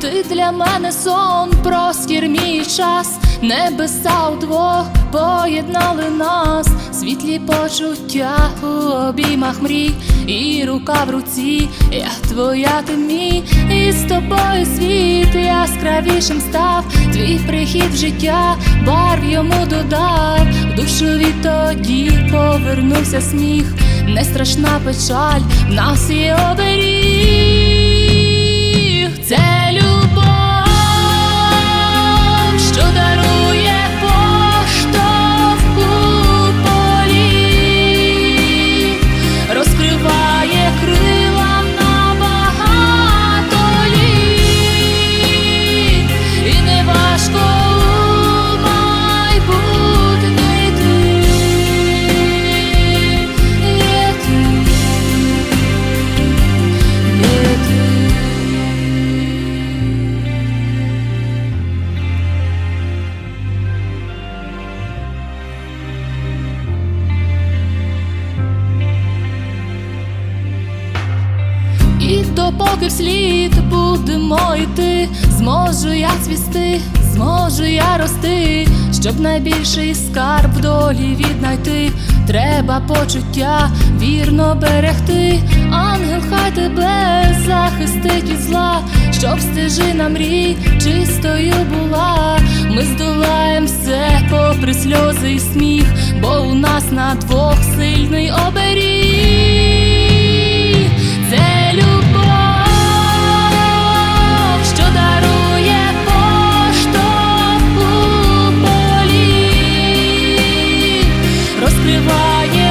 Ти для мене сон, простір мій час, небеса удвох поєднали нас, світлі почуття у обіймах мрій, і рука в руці, я твоя, ти мій, і з тобою світ яскравішим став, твій прихід в життя, барв йому додав, в душу відтоді повернувся сміх, не страшна печаль, в нас є оберіг, І допоки вслід будемо йти, зможу я цвісти, зможу я рости, щоб найбільший скарб долі віднайти, треба почуття вірно берегти. Ангел, хай тебе захистить від зла, щоб стежина мрій чистою була. Ми здолаєм все попри сльози і сміх, бо у нас на двох сильний. закриває.